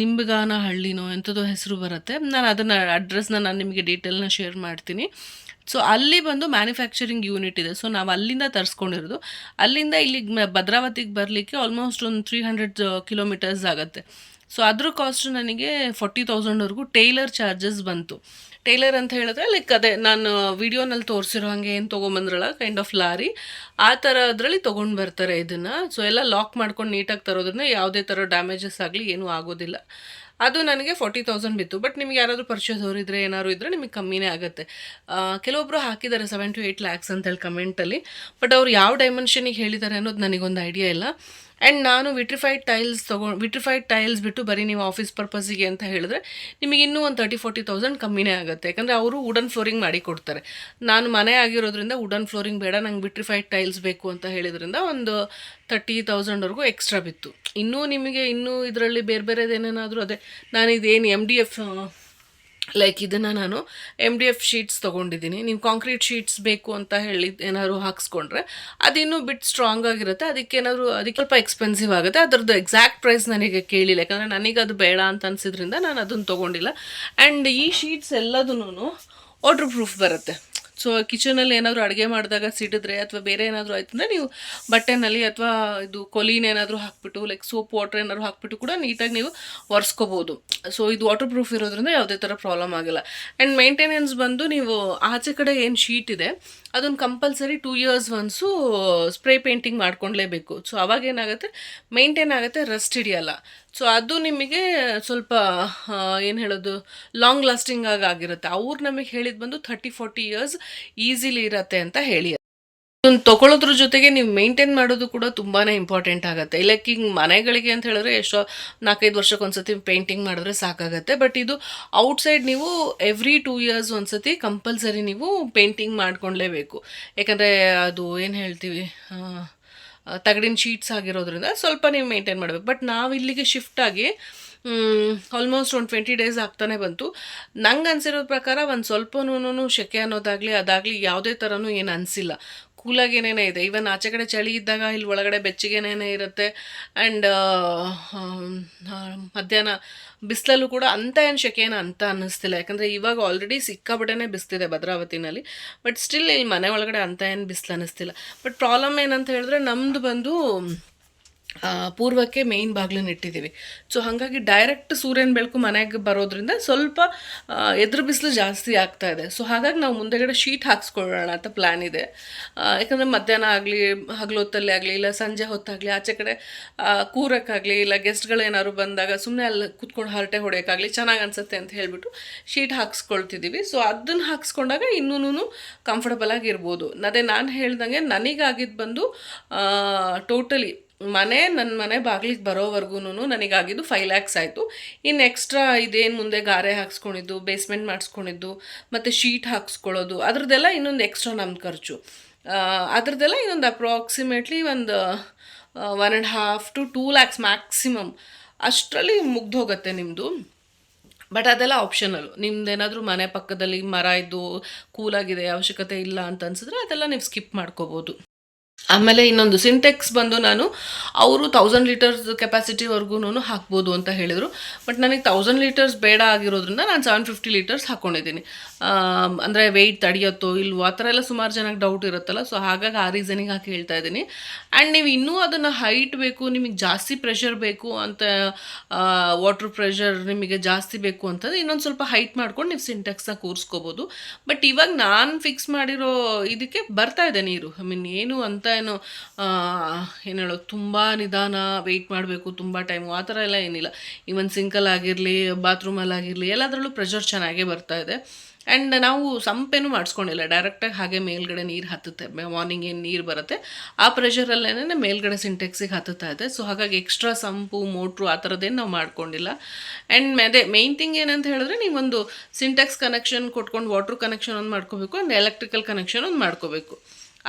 ನಿಂಬಗಾನ ಹಳ್ಳಿನೋ ಎಂಥದೋ ಹೆಸರು ಬರುತ್ತೆ. ನಾನು ಅದನ್ನು ಅಡ್ರೆಸ್ನ ನಾನು ನಿಮಗೆ ಡೀಟೇಲ್ನ ಶೇರ್ ಮಾಡ್ತೀನಿ. ಸೊ ಅಲ್ಲಿ ಬಂದು ಮ್ಯಾನುಫ್ಯಾಕ್ಚರಿಂಗ್ ಯೂನಿಟ್ ಇದೆ. ಸೊ ನಾವು ಅಲ್ಲಿಂದ ತರಿಸ್ಕೊಂಡಿರೋದು. ಅಲ್ಲಿಂದ ಇಲ್ಲಿಗೆ ಭದ್ರಾವತಿಗೆ ಬರಲಿಕ್ಕೆ ಆಲ್ಮೋಸ್ಟ್ ಒಂದು ತ್ರೀ ಹಂಡ್ರೆಡ್ ಕಿಲೋಮೀಟರ್ಸ್ ಆಗುತ್ತೆ. ಸೊ ಅದ್ರ ಕಾಸ್ಟ್ ನನಗೆ ಫೋರ್ಟಿ ತೌಸಂಡ್ವರೆಗೂ ಟೈಲರ್ ಚಾರ್ಜಸ್ ಬಂತು. ಟೇಲರ್ ಅಂತ ಹೇಳಿದ್ರೆ ಲೈಕ್ ಅದೇ ನಾನು ವಿಡಿಯೋನಲ್ಲಿ ತೋರಿಸಿರೋ ಹಾಗೆ ಏನು ತೊಗೊಂಬಂದ್ರಲ್ಲ ಕೈಂಡ್ ಆಫ್ ಲಾರಿ, ಆ ಥರ ಅದರಲ್ಲಿ ತೊಗೊಂಡು ಬರ್ತಾರೆ ಇದನ್ನು. ಸೊ ಎಲ್ಲ ಲಾಕ್ ಮಾಡ್ಕೊಂಡು ನೀಟಾಗಿ ತರೋದ್ರಿಂದ ಯಾವುದೇ ಥರ ಡ್ಯಾಮೇಜಸ್ ಆಗಲಿ ಏನೂ ಆಗೋದಿಲ್ಲ. ಅದು ನನಗೆ ಫಾರ್ಟಿ ತೌಸಂಡ್ ಬಿತ್ತು. ಬಟ್ ನಿಮ್ಗೆ ಯಾರಾದರೂ ಪರ್ಚೇಸ್ ಇದ್ದರೆ ಏನಾದ್ರು ಇದ್ದರೆ ನಿಮಗೆ ಕಮ್ಮಿನೇ ಆಗುತ್ತೆ. ಕೆಲವೊಬ್ಬರು ಹಾಕಿದ್ದಾರೆ ಸೆವೆನ್ ಟು ಏಯ್ಟ್ ಲ್ಯಾಕ್ಸ್ ಅಂತೇಳಿ ಕಮೆಂಟಲ್ಲಿ ಬಟ್ ಅವ್ರು ಯಾವ ಡೈಮೆನ್ಷನಿಗೆ ಹೇಳಿದ್ದಾರೆ ಅನ್ನೋದು ನನಗೊಂದು ಐಡಿಯಾ ಇಲ್ಲ. ಆ್ಯಂಡ್ ನಾನು ವಿಟ್ರಿಫೈಡ್ ಟೈಲ್ಸ್ ತೊಗೊಂಡು ವಿಟ್ರಿಫೈಡ್ ಟೈಲ್ಸ್ ಬಿಟ್ಟು ಬರೀ ನೀವು ಆಫೀಸ್ ಪರ್ಪಸ್ಸಿಗೆ ಅಂತ ಹೇಳಿದ್ರೆ ನಿಮಗೆ ಇನ್ನೂ ಒಂದು ತರ್ಟಿ ಫೋರ್ಟಿ ತೌಸಂಡ್ ಕಮ್ಮಿನೇ ಆಗುತ್ತೆ. ಯಾಕಂದರೆ ಅವರು ವುಡನ್ ಫ್ಲೋರಿಂಗ್ ಮಾಡಿ ಕೊಡ್ತಾರೆ. ನಾನು ಮನೆ ಆಗಿರೋದ್ರಿಂದ ವುಡನ್ ಫ್ಲೋರಿಂಗ್ ಬೇಡ, ನಂಗೆ ವಿಟ್ರಿಫೈಡ್ ಟೈಲ್ಸ್ ಬೇಕು ಅಂತ ಹೇಳಿದ್ರಿಂದ ಒಂದು ತರ್ಟಿ ತೌಸಂಡ್ವರೆಗೂ ಎಕ್ಸ್ಟ್ರಾ ಬಿತ್ತು. ಇನ್ನೂ ನಿಮಗೆ, ಇನ್ನೂ ಇದರಲ್ಲಿ ಬೇರೆ ಬೇರೆದೇನೇನಾದರೂ ಅದೇ. ನಾನು ಇದೇನು ಎಂ ಡಿ ಎಫ್ ಲೈಕ್ ಇದನ್ನು ನಾನು ಎಂ ಡಿ ಎಫ್ ಶೀಟ್ಸ್ ತೊಗೊಂಡಿದ್ದೀನಿ. ನೀವು ಕಾಂಕ್ರೀಟ್ ಶೀಟ್ಸ್ ಬೇಕು ಅಂತ ಹೇಳಿ ಏನಾದ್ರು ಹಾಕ್ಸ್ಕೊಂಡ್ರೆ ಅದಿನ್ನೂ ಬಿಟ್ ಸ್ಟ್ರಾಂಗ್ ಆಗಿರುತ್ತೆ. ಅದಕ್ಕೆ ಏನಾದ್ರು, ಅದಕ್ಕೆ ಸ್ವಲ್ಪ ಎಕ್ಸ್ಪೆನ್ಸಿವ್ ಆಗುತ್ತೆ. ಅದರದ್ದು ಎಕ್ಸಾಕ್ಟ್ ಪ್ರೈಸ್ ನನಗೆ ಕೇಳಿಲ್ಲ. ಯಾಕಂದರೆ ನನಗೆ ಅದು ಬೇಡ ಅಂತ ಅನಿಸಿದ್ರಿಂದ ನಾನು ಅದನ್ನು ತೊಗೊಂಡಿಲ್ಲ. ಆ್ಯಂಡ್ ಈ ಶೀಟ್ಸ್ ಎಲ್ಲದೂ ವಾಟರ್ ಪ್ರೂಫ್ ಬರುತ್ತೆ. ಸೊ ಕಿಚನಲ್ಲಿ ಏನಾದರೂ ಅಡುಗೆ ಮಾಡಿದಾಗ ಸಿಡಿದ್ರೆ ಅಥವಾ ಬೇರೆ ಏನಾದರೂ ಆಯ್ತು ಅಂದರೆ ನೀವು ಬಟ್ಟೆನಲ್ಲಿ ಅಥವಾ ಇದು ಕೊಲಿನ ಏನಾದರೂ ಹಾಕ್ಬಿಟ್ಟು ಲೈಕ್ ಸೋಪ್ ವಾಟರ್ ಏನಾದರೂ ಹಾಕ್ಬಿಟ್ಟು ಕೂಡ ನೀಟಾಗಿ ನೀವು ಒರೆಸ್ಕೋಬೋದು. ಸೊ ಇದು ವಾಟರ್ ಪ್ರೂಫ್ ಇರೋದ್ರಿಂದ ಯಾವುದೇ ಥರ ಪ್ರಾಬ್ಲಮ್ ಆಗಿಲ್ಲ. ಆ್ಯಂಡ್ ಮೇಂಟೆನೆನ್ಸ್ ಬಂದು ನೀವು ಆಚೆ ಕಡೆ ಏನು ಶೀಟ್ ಇದೆ ಅದನ್ನು compulsory two years once spray painting ಮಾಡ್ಕೊಳ್ಲೇಬೇಕು so ಅವಾಗ ಏನಾಗುತ್ತೆ? ಮೇಂಟೈನ್ ಆಗುತ್ತೆ ರಸ್ಟ್ ಹಿಡಿಯಲ್ಲ. ಸೊ ಅದು ನಿಮಗೆ ಸ್ವಲ್ಪ ಏನು ಹೇಳೋದು? ಲಾಂಗ್ ಲಾಸ್ಟಿಂಗ್ ಆಗಿ ಆಗಿರುತ್ತೆ. ಅವ್ರು ನಮಗೆ ಹೇಳಿದ್ದು ಬಂದು ಥರ್ಟಿ ಫೋರ್ಟಿ ಇಯರ್ಸ್ ಈಸಿಲಿ ಇರತ್ತೆ ಅಂತ ಹೇಳಿ ಇದನ್ನ ತಗೊಳ್ಳೋದ್ರ ಜೊತೆಗೆ ನೀವು ಮೇಂಟೈನ್ ಮಾಡೋದು ಕೂಡ ತುಂಬಾ ಇಂಪಾರ್ಟೆಂಟ್ ಆಗುತ್ತೆ. ಇಲ್ಲ ಹಿಂಗೆ ಮನೆಗಳಿಗೆ ಅಂತ ಹೇಳಿದ್ರೆ ಎಷ್ಟೋ ನಾಲ್ಕೈದು ವರ್ಷಕ್ಕೆ ಒಂದ್ಸತಿ ಪೇಂಟಿಂಗ್ ಮಾಡಿದ್ರೆ ಸಾಕಾಗುತ್ತೆ. ಬಟ್ ಇದು ಔಟ್ಸೈಡ್ ನೀವು ಎವ್ರಿ ಟೂ ಇಯರ್ಸ್ ಒಂದ್ಸತಿ ಕಂಪಲ್ಸರಿ ನೀವು ಪೇಂಟಿಂಗ್ ಮಾಡ್ಕೊಳ್ಲೇಬೇಕು ಯಾಕಂದರೆ ಅದು ಏನು ಹೇಳ್ತೀವಿ ತಗಡಿನ ಶೀಟ್ಸ್ ಆಗಿರೋದ್ರಿಂದ ಸ್ವಲ್ಪ ನೀವು ಮೇಂಟೈನ್ ಮಾಡಬೇಕು. ಬಟ್ ನಾವು ಇಲ್ಲಿಗೆ ಶಿಫ್ಟ್ ಆಗಿ ಆಲ್ಮೋಸ್ಟ್ ಒಂದು ಟ್ವೆಂಟಿ ಡೇಸ್ ಆಗ್ತಾನೆ ಬಂತು. ನಂಗೆ ಅನ್ಸಿರೋ ಪ್ರಕಾರ ಒಂದು ಸ್ವಲ್ಪನೂ ಶೆಕೆ ಅನ್ನೋದಾಗಲಿ, ಅದಾಗಲಿ ಯಾವುದೇ ಥರನೂ ಏನು ಅನಿಸಿಲ್ಲ. ಕೂಲಾಗಿ ಏನೇನೇ ಇದೆ. ಈವನ್ ಆಚೆ ಕಡೆ ಚಳಿ ಇದ್ದಾಗ ಇಲ್ಲಿ ಒಳಗಡೆ ಬೆಚ್ಚಗೇನೇನೇ ಇರುತ್ತೆ. ಆ್ಯಂಡ್ ಮಧ್ಯಾಹ್ನ ಬಿಸಿಲಲ್ಲೂ ಕೂಡ ಅಂಥ ಏನು ಶೆಕೆ ಏನು ಅಂತ ಅನ್ನಿಸ್ತಿಲ್ಲ. ಯಾಕಂದರೆ ಇವಾಗ ಆಲ್ರೆಡಿ ಸಿಕ್ಕಾಪಟ್ಟೆನೇ ಬಿಸ್ತಿದೆ ಭದ್ರಾವತಿನಲ್ಲಿ. ಬಟ್ ಸ್ಟಿಲ್ ಇಲ್ಲಿ ಮನೆ ಒಳಗಡೆ ಅಂತ ಏನು ಬಿಸಿಲು ಅನ್ನಿಸ್ತಿಲ್ಲ. ಬಟ್ ಪ್ರಾಬ್ಲಮ್ ಏನಂತ ಹೇಳಿದ್ರೆ ನಮ್ಮದು ಬಂದು ಪೂರ್ವಕ್ಕೆ ಮೇಯ್ನ್ ಬಾಗಿಲನ್ನ ಇಟ್ಟಿದ್ದೀವಿ. ಸೊ ಹಾಗಾಗಿ ಡೈರೆಕ್ಟ್ ಸೂರ್ಯನ ಬೆಳಕು ಮನೆಗೆ ಬರೋದ್ರಿಂದ ಸ್ವಲ್ಪ ಎದುರು ಬಿಸಿಲು ಜಾಸ್ತಿ ಆಗ್ತಾ ಇದೆ. ಸೊ ಹಾಗಾಗಿ ನಾವು ಮುಂದೆಗಡೆ ಶೀಟ್ ಹಾಕ್ಸ್ಕೊಳ್ಳೋಣ ಅಂತ ಪ್ಲ್ಯಾನ್ ಇದೆ. ಯಾಕಂದರೆ ಮಧ್ಯಾಹ್ನ ಆಗಲಿ, ಹಗಲೊತ್ತಲ್ಲಿ ಆಗಲಿ, ಇಲ್ಲ ಸಂಜೆ ಹೊತ್ತಾಗಲಿ, ಆಚೆ ಕಡೆ ಕೂರಕ್ಕಾಗಲಿ, ಇಲ್ಲ ಗೆಸ್ಟ್ಗಳೇನಾದ್ರು ಬಂದಾಗ ಸುಮ್ಮನೆ ಅಲ್ಲಿ ಕೂತ್ಕೊಂಡು ಹರಟೆ ಹೊಡೆಯೋಕ್ಕಾಗಲಿ, ಚೆನ್ನಾಗಿ ಅನಿಸುತ್ತೆ ಅಂತ ಹೇಳಿಬಿಟ್ಟು ಶೀಟ್ ಹಾಕ್ಸ್ಕೊಳ್ತಿದ್ದೀವಿ. ಸೊ ಅದನ್ನು ಹಾಕ್ಸ್ಕೊಂಡಾಗ ಇನ್ನೂ ಕಂಫರ್ಟಬಲ್ ಆಗಿರ್ಬೋದು ಅದೇ ನಾನು ಹೇಳ್ದಂಗೆ ನನಗಾಗಿದ್ದು ಬಂದು ಟೋಟಲಿ ಮನೆ ನನ್ನ ಮನೆ ಬಾಗಿಲಿಗೆ ಬರೋವರೆಗೂ ನನಗಾಗಿದ್ದು ಫೈವ್ ಲ್ಯಾಕ್ಸ್ ಆಯಿತು. ಇನ್ನು ಎಕ್ಸ್ಟ್ರಾ ಇದೇನು ಮುಂದೆ ಗಾರೆ ಹಾಕ್ಸ್ಕೊಂಡಿದ್ದು ಬೇಸ್ಮೆಂಟ್ ಮಾಡಿಸ್ಕೊಂಡಿದ್ದು, ಮತ್ತು ಶೀಟ್ ಹಾಕ್ಸ್ಕೊಳ್ಳೋದು, ಅದರದ್ದೆಲ್ಲ ಇನ್ನೊಂದು ಎಕ್ಸ್ಟ್ರಾ ನಮ್ಮ ಖರ್ಚು. ಅದರದ್ದೆಲ್ಲ ಇನ್ನೊಂದು ಅಪ್ರಾಕ್ಸಿಮೇಟ್ಲಿ ಒಂದು one and half to two lakhs maximum ಅಷ್ಟರಲ್ಲಿ ಮುಗ್ದು ಹೋಗುತ್ತೆ ನಿಮ್ಮದು ಬಟ್ ಅದೆಲ್ಲ ಆಪ್ಷನಲ್ ನಿಮ್ದೇನಾದರೂ ಮನೆ ಪಕ್ಕದಲ್ಲಿ ಮರ ಇದ್ದು, ಕೂಲಾಗಿದೆ, ಅವಶ್ಯಕತೆ ಇಲ್ಲ ಅಂತ ಅನ್ಸಿದ್ರೆ ಅದೆಲ್ಲ ನೀವು ಸ್ಕಿಪ್ ಮಾಡ್ಕೋಬೋದು. ಆಮೇಲೆ ಇನ್ನೊಂದು ಸಿಂಟೆಕ್ಸ್ ಬಂದು ನಾನು ಅವರು ತೌಸಂಡ್ ಲೀಟರ್ಸ್ ಕೆಪಾಸಿಟಿವರೆಗೂ ಹಾಕ್ಬೋದು ಅಂತ ಹೇಳಿದರು. ಬಟ್ ನನಗೆ ತೌಸಂಡ್ ಲೀಟರ್ಸ್ ಬೇಡ ಆಗಿರೋದ್ರಿಂದ ನಾನು ಸೆವೆನ್ ಫಿಫ್ಟಿ ಲೀಟರ್ಸ್ ಹಾಕ್ಕೊಂಡಿದ್ದೀನಿ ಅಂದರೆ ವೆಯ್ಟ್ ತಡೆಯುತ್ತೋ ಇಲ್ವೋ, ಆ ಥರ ಎಲ್ಲ ಸುಮಾರು ಜನಕ್ಕೆ ಡೌಟ್ ಇರುತ್ತಲ್ಲ ಸೊ ಹಾಗಾಗಿ ಆ ರೀಸನಿಗೆ ಹಾಕಿ ಹೇಳ್ತಾ ಇದ್ದೀನಿ. ಆ್ಯಂಡ್ ನೀವು ಇನ್ನೂ ಅದನ್ನು ಹೈಟ್ ಬೇಕು, ನಿಮಗೆ ಜಾಸ್ತಿ ಪ್ರೆಷರ್ ಬೇಕು ಅಂತ ವಾಟರ್ ಪ್ರೆಷರ್ ನಿಮಗೆ ಜಾಸ್ತಿ ಬೇಕು ಅಂತಂದರೆ ಇನ್ನೊಂದು ಸ್ವಲ್ಪ ಹೈಟ್ ಮಾಡ್ಕೊಂಡು ನೀವು ಸಿಂಟೆಕ್ಸ್ನ ಕೂರಿಸ್ಕೋಬೋದು. ಬಟ್ ಇವಾಗ ನಾನು ಫಿಕ್ಸ್ ಮಾಡಿರೋ ಇದಕ್ಕೆ ಬರ್ತಾ ಇದೆ ನೀರು. ಐ ಮೀನ್ ಏನು ಅಂತ ಏನು ಏನು ಹೇಳೋದು, ತುಂಬ ನಿಧಾನ ವೆಯ್ಟ್ ಮಾಡಬೇಕು, ತುಂಬ ಟೈಮು ಆ ಥರ ಎಲ್ಲ ಏನಿಲ್ಲ. ಈವನ್ ಸಿಂಕಲ್ ಆಗಿರಲಿ ಬಾತ್ರೂಮಲ್ಲಿ ಆಗಿರಲಿ, ಎಲ್ಲದರಲ್ಲೂ ಪ್ರೆಷರ್ ಚೆನ್ನಾಗೇ ಬರ್ತಾ ಇದೆ. ಆ್ಯಂಡ್ ನಾವು ಸಂಪೇನು ಮಾಡಿಸ್ಕೊಂಡಿಲ್ಲ. ಡೈರೆಕ್ಟಾಗಿ ಹಾಗೆ ಮೇಲ್ಗಡೆ ನೀರು ಹತ್ತುತ್ತೆ. ಮಾರ್ನಿಂಗ್ ಏನು ನೀರು ಬರುತ್ತೆ, ಆ ಪ್ರೆಷರಲ್ಲೇನೆ ಮೇಲ್ಗಡೆ ಸಿಂಟೆಕ್ಸಿಗೆ ಹತ್ತುತ್ತಾ ಇದೆ. ಸೊ ಹಾಗಾಗಿ ಎಕ್ಸ್ಟ್ರಾ ಸಂಪು, ಮೋಟ್ರು ಆ ಥರದ್ದೇನು ನಾವು ಮಾಡ್ಕೊಂಡಿಲ್ಲ. ಆ್ಯಂಡ್ ಅದೇ ಮೇಯ್ನ್ ಥಿಂಗ್ ಏನಂತ ಹೇಳಿದ್ರೆ ನೀವೊಂದು ಸಿಂಟೆಕ್ಸ್ ಕನೆಕ್ಷನ್ ಕೊಟ್ಕೊಂಡು ವಾಟ್ರ್ ಕನೆಕ್ಷನ್ ಒಂದು ಮಾಡ್ಕೋಬೇಕು ಆ್ಯಂಡ್ ಎಲೆಕ್ಟ್ರಿಕಲ್ ಕನೆಕ್ಷನ್ ಒಂದು ಮಾಡ್ಕೋಬೇಕು.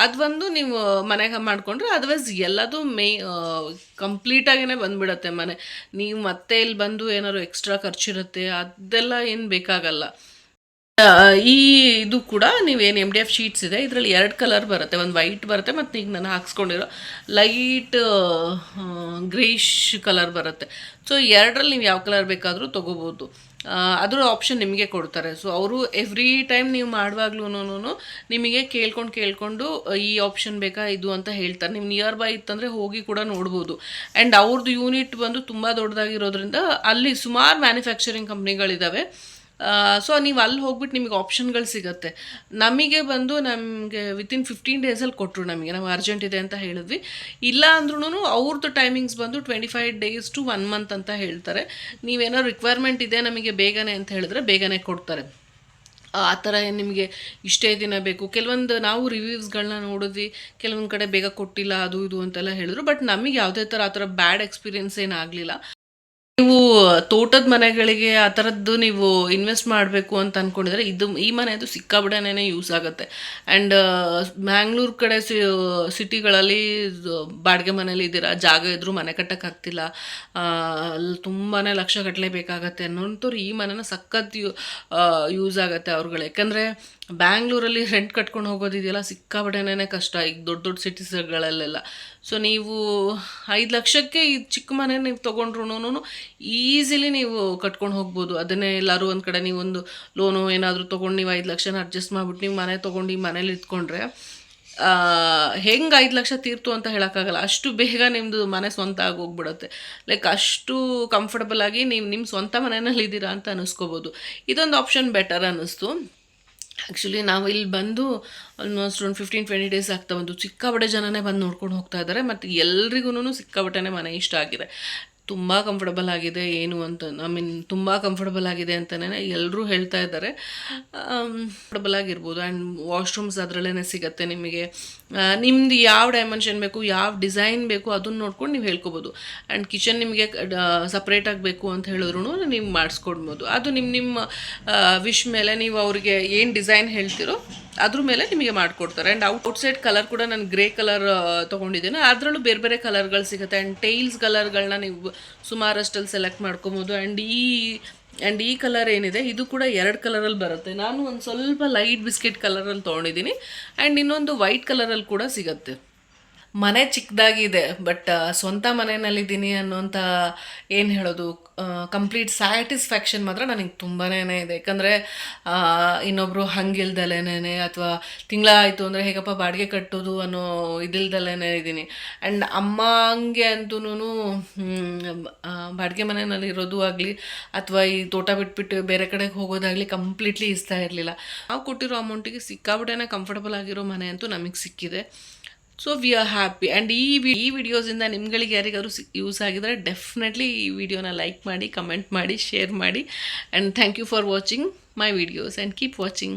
ಅದು ಒಂದು ನೀವು ಮನೆಗೆ ಮಾಡಿಕೊಂಡ್ರೆ ಅದರ್ವೈಸ್ ಎಲ್ಲದು ಮೇ ಕಂಪ್ಲೀಟಾಗೇ ಬಂದುಬಿಡತ್ತೆ ಮನೆ. ನೀವು ಮತ್ತೆ ಇಲ್ಲಿ ಬಂದು ಏನಾದ್ರು ಎಕ್ಸ್ಟ್ರಾ ಖರ್ಚಿರುತ್ತೆ, ಅದೆಲ್ಲ ಏನು ಬೇಕಾಗಲ್ಲ. ಈ ಇದು ಕೂಡ ನೀವೇನು ಎಂ ಡಿ ಎಫ್ ಶೀಟ್ಸ್ ಇದೆ, ಇದರಲ್ಲಿ ಎರಡು ಕಲರ್ ಬರುತ್ತೆ. ಒಂದು ವೈಟ್ ಬರುತ್ತೆ, ಮತ್ತು ಈಗ ನಾನು ಹಾಕ್ಸ್ಕೊಂಡಿರೋ ಲೈಟ್ ಗ್ರೇಷ್ ಕಲರ್ ಬರುತ್ತೆ. ಸೊ ಎರಡರಲ್ಲಿ ನೀವು ಯಾವ ಕಲರ್ ಬೇಕಾದರೂ ತೊಗೋಬೋದು. ಅದ್ರ ಆಪ್ಷನ್ ನಿಮಗೆ ಕೊಡ್ತಾರೆ. ಸೊ ಅವರು ಎವ್ರಿ ಟೈಮ್ ನೀವು ಮಾಡುವಾಗ್ಲೂ ನಿಮಗೆ ಕೇಳ್ಕೊಂಡು ಕೇಳ್ಕೊಂಡು ಈ ಆಪ್ಷನ್ ಬೇಕಾ, ಇದು ಅಂತ ಹೇಳ್ತಾರೆ. ನಿಮ್ಮ ನಿಯರ್ ಬೈ ಇತ್ತಂದರೆ ಹೋಗಿ ಕೂಡ ನೋಡ್ಬೋದು. ಆ್ಯಂಡ್ ಅವ್ರದ್ದು ಯೂನಿಟ್ ಬಂದು ತುಂಬ ದೊಡ್ಡದಾಗಿರೋದ್ರಿಂದ ಅಲ್ಲಿ ಸುಮಾರು ಮ್ಯಾನುಫ್ಯಾಕ್ಚರಿಂಗ್ ಕಂಪ್ನಿಗಳಿದ್ದಾವೆ ಸೊ ನೀವು ಅಲ್ಲಿ ಹೋಗ್ಬಿಟ್ಟು ನಿಮಗೆ ಆಪ್ಷನ್ಗಳು ಸಿಗುತ್ತೆ. ನಮಗೆ ಬಂದು ನಮಗೆ ವಿತಿನ್ ಫಿಫ್ಟೀನ್ ಡೇಸಲ್ಲಿ ಕೊಟ್ಟರು ನಮಗೆ ನಾವು ಅರ್ಜೆಂಟ್ ಇದೆ ಅಂತ ಹೇಳಿದ್ವಿ. ಇಲ್ಲ ಅಂದ್ರೂ ಅವ್ರದ್ದು ಟೈಮಿಂಗ್ಸ್ ಬಂದು twenty five days to one month ಅಂತ ಹೇಳ್ತಾರೆ. ನೀವೇನೋ ರಿಕ್ವೈರ್ಮೆಂಟ್ ಇದೆ ನಮಗೆ ಬೇಗನೆ ಅಂತ ಹೇಳಿದ್ರೆ ಬೇಗನೆ ಕೊಡ್ತಾರೆ. ಆ ಥರ ನಿಮಗೆ ಇಷ್ಟೇ ದಿನ ಬೇಕು. ಕೆಲವೊಂದು ನಾವು ರಿವ್ಯೂಸ್ಗಳನ್ನ ನೋಡಿದ್ವಿ, ಕೆಲವೊಂದು ಕಡೆ ಬೇಗ ಕೊಟ್ಟಿಲ್ಲ, ಅದು ಇದು ಅಂತೆಲ್ಲ ಹೇಳಿದ್ರು. ಬಟ್ ನಮಗೆ ಯಾವುದೇ ಥರ, ಆ ಥರ ಬ್ಯಾಡ್ ಎಕ್ಸ್ಪೀರಿಯನ್ಸ್ ಏನಾಗಲಿಲ್ಲ ನೀವು ತೋಟದ ಮನೆಗಳಿಗೆ ಆ ಥರದ್ದು ನೀವು ಇನ್ವೆಸ್ಟ್ ಮಾಡಬೇಕು ಅಂತ ಅಂದ್ಕೊಂಡಿದ್ರೆ ಇದು ಈ ಮನೆದು ಸಿಕ್ಕಾಬಿಡನೇ ಯೂಸ್ ಆಗುತ್ತೆ. ಆ್ಯಂಡ್ ಮ್ಯಾಂಗ್ಳೂರು ಕಡೆ ಸಿ ಸಿಟಿಗಳಲ್ಲಿ ಬಾಡಿಗೆ ಮನೇಲಿ ಇದ್ದೀರಾ, ಜಾಗ ಇದ್ದರೂ ಮನೆ ಕಟ್ಟೋಕ್ಕಾಗ್ತಿಲ್ಲ ಅಲ್ಲಿ ತುಂಬಾ ಲಕ್ಷ ಕಟ್ಟಲೇಬೇಕಾಗತ್ತೆ ಅನ್ನೋಂಥವ್ರು ಈ ಮನೆನ ಸಖತ್ ಯೂಸ್ ಆಗುತ್ತೆ ಅವ್ರುಗಳು ಯಾಕಂದರೆ ಬ್ಯಾಂಗ್ಳೂರಲ್ಲಿ ರೆಂಟ್ ಕಟ್ಕೊಂಡು ಹೋಗೋದಿದೆಯಲ್ಲ, ಸಿಕ್ಕಾಪಟ್ಟೆನೇ ಕಷ್ಟ. ಈಗ ದೊಡ್ಡ ದೊಡ್ಡ ಸಿಟೀಸ್ಗಳಲ್ಲೆಲ್ಲ ಸೊ ನೀವು ಐದು ಲಕ್ಷಕ್ಕೆ ಈ ಚಿಕ್ಕ ಮನೆ ನೀವು ತೊಗೊಂಡ್ರು ಈಸಿಲಿ ನೀವು ಕಟ್ಕೊಂಡು ಹೋಗ್ಬೋದು. ಅದನ್ನೇ ಎಲ್ಲರೂ ಒಂದು ಕಡೆ ನೀವೊಂದು ಲೋನು ಏನಾದರೂ ತೊಗೊಂಡು ನೀವು ಐದು ಲಕ್ಷನ ಅಡ್ಜಸ್ಟ್ ಮಾಡಿಬಿಟ್ಟು ನೀವು ಮನೆ ತೊಗೊಂಡು ಈ ಮನೇಲಿ ಇಟ್ಕೊಂಡ್ರೆ ಹೆಂಗೆ ಐದು ಲಕ್ಷ ತೀರ್ತು ಅಂತ ಹೇಳೋಕ್ಕಾಗಲ್ಲ. ಅಷ್ಟು ಬೇಗ ನಿಮ್ಮದು ಮನೆ ಸ್ವಂತ ಆಗಿ ಹೋಗ್ಬಿಡುತ್ತೆ. ಲೈಕ್ ಅಷ್ಟು ಕಂಫರ್ಟಬಲ್ ಆಗಿ ನೀವು ನಿಮ್ಮ ಸ್ವಂತ ಮನೆಯಲ್ಲಿ ಇದ್ದೀರಾ ಅಂತ ಅನ್ನಿಸ್ಕೋಬೋದು ಇದೊಂದು ಆಪ್ಷನ್ ಬೆಟರ್ ಅನ್ನಿಸ್ತು. ಆ್ಯಕ್ಚುಲಿ ನಾವು ಇಲ್ಲಿ ಬಂದು ಆಲ್ಮೋಸ್ಟ್ ಒಂದು ಫಿಫ್ಟೀನ್ ಟ್ವೆಂಟಿ ಡೇಸ್ ಆಗ್ತಾ ಬಂದು ಸಿಕ್ಕಾಪಟ್ಟೆ ಜನನೇ ಬಂದು ನೋಡ್ಕೊಂಡು ಹೋಗ್ತಾ ಇದ್ದಾರೆ, ಮತ್ತು ಎಲ್ರಿಗೂ ಸಿಕ್ಕಾಪಟ್ಟೆ ಮನೆ ಇಷ್ಟ ಆಗಿದೆ. ತುಂಬ ಕಂಫರ್ಟಬಲ್ ಆಗಿದೆ, ಏನು ಅಂತ ಐ ಮೀನ್ ತುಂಬ ಕಂಫರ್ಟಬಲ್ ಆಗಿದೆ ಅಂತಲೇ ಎಲ್ಲರೂ ಹೇಳ್ತಾ ಇದ್ದಾರೆ. ಕಂಫರ್ಟಬಲ್ ಆಗಿರ್ಬೋದು ಆ್ಯಂಡ್ ವಾಶ್ರೂಮ್ಸ್ ಅದರಲ್ಲೇ ಸಿಗುತ್ತೆ ನಿಮಗೆ. ನಿಮ್ದು ಯಾವ ಡೈಮೆನ್ಷನ್ ಬೇಕು, ಯಾವ ಡಿಸೈನ್ ಬೇಕು ಅದನ್ನು ನೋಡ್ಕೊಂಡು ನೀವು ಹೇಳ್ಕೊಬೋದು. ಆ್ಯಂಡ್ ಕಿಚನ್ ನಿಮಗೆ ಸಪ್ರೇಟ್ ಆಗಬೇಕು ಅಂತ ಹೇಳಿದ್ರು ನೀವು ಮಾಡಿಸ್ಕೊಡ್ಬೋದು. ಅದು ನಿಮ್ಮ ನಿಮ್ಮ ವಿಶ್ ಮೇಲೆ ನೀವು ಅವರಿಗೆ ಏನು ಡಿಸೈನ್ ಹೇಳ್ತಿರೋ ಅದ್ರ ಮೇಲೆ ನಿಮಗೆ ಮಾಡಿಕೊಡ್ತಾರೆ. ಆ್ಯಂಡ್ ಔಟ್ ಔಟ್ಸೈಡ್ ಕಲರ್ ಕೂಡ ನಾನು ಗ್ರೇ ಕಲರ್ ತೊಗೊಂಡಿದ್ದೇನೆ. ಅದರಲ್ಲೂ ಬೇರೆ ಬೇರೆ ಕಲರ್ಗಳು ಸಿಗುತ್ತೆ. ಆ್ಯಂಡ್ ಟೈಲ್ಸ್ ಕಲರ್ಗಳನ್ನ ನೀವು ಸುಮಾರಷ್ಟಲ್ಲಿ ಸೆಲೆಕ್ಟ್ ಮಾಡ್ಕೊಬೋದು. ಆ್ಯಂಡ್ ಈ ಆ್ಯಂಡ್ ಈ ಕಲರ್ ಏನಿದೆ, ಇದು ಕೂಡ ಎರಡು ಕಲರಲ್ಲಿ ಬರುತ್ತೆ. ನಾನು ಒಂದು ಸ್ವಲ್ಪ ಲೈಟ್ ಬಿಸ್ಕೆಟ್ ಕಲರಲ್ಲಿ ತೊಗೊಂಡಿದ್ದೀನಿ. ಆ್ಯಂಡ್ ಇನ್ನೊಂದು ವೈಟ್ ಕಲರಲ್ಲಿ ಕೂಡ ಸಿಗುತ್ತೆ. ಮನೆ ಚಿಕ್ಕದಾಗಿದೆ ಬಟ್ ಸ್ವಂತ ಮನೆಯಲ್ಲಿದ್ದೀನಿ ಅನ್ನೋಂಥ ಏನು ಹೇಳೋದು? ಕಂಪ್ಲೀಟ್ ಸ್ಯಾಟಿಸ್ಫ್ಯಾಕ್ಷನ್ ಮಾತ್ರ ನನಗೆ ತುಂಬಾ ಇದೆ. ಯಾಕಂದರೆ ಇನ್ನೊಬ್ಬರು ಹಂಗಿಲ್ದಲೇನೇ ಅಥವಾ ತಿಂಗಳ ಆಯಿತು ಅಂದರೆ ಹೇಗಪ್ಪ ಬಾಡಿಗೆ ಕಟ್ಟೋದು ಅನ್ನೋ ಇದಿಲ್ದಲೇ ಇದ್ದೀನಿ. ಆ್ಯಂಡ್ ಅಮ್ಮ ಹಂಗೆ ಅಂತೂ ಬಾಡಿಗೆ ಮನೆಯಲ್ಲಿ ಇರೋದು ಆಗಲಿ ಅಥವಾ ಈ ತೋಟ ಬಿಟ್ಬಿಟ್ಟು ಬೇರೆ ಕಡೆಗೆ ಹೋಗೋದಾಗಲಿ ಕಂಪ್ಲೀಟ್ಲಿ ಇಷ್ಟ ಇರಲಿಲ್ಲ. ನಾವು ಕೊಟ್ಟಿರೋ ಅಮೌಂಟಿಗೆ ಸಿಕ್ಕಾಬಿಟ್ಟೇನೆ ಕಂಫರ್ಟಬಲ್ ಆಗಿರೋ ಮನೆ ಅಂತೂ ನಮಗೆ ಸಿಕ್ಕಿದೆ. So we are happy and ಈ ವಿ ಈ ವಿಡಿಯೋಸಿಂದ ನಿಮ್ಗಳಿಗೆ ಯಾರಿಗಾದ್ರು ಯೂಸ್ ಆಗಿದರೆ ಡೆಫಿನೆಟ್ಲಿ ಈ ವಿಡಿಯೋನ ಲೈಕ್ ಮಾಡಿ ಕಮೆಂಟ್ ಮಾಡಿ ಶೇರ್ ಮಾಡಿ. And thank you for watching my videos and keep watching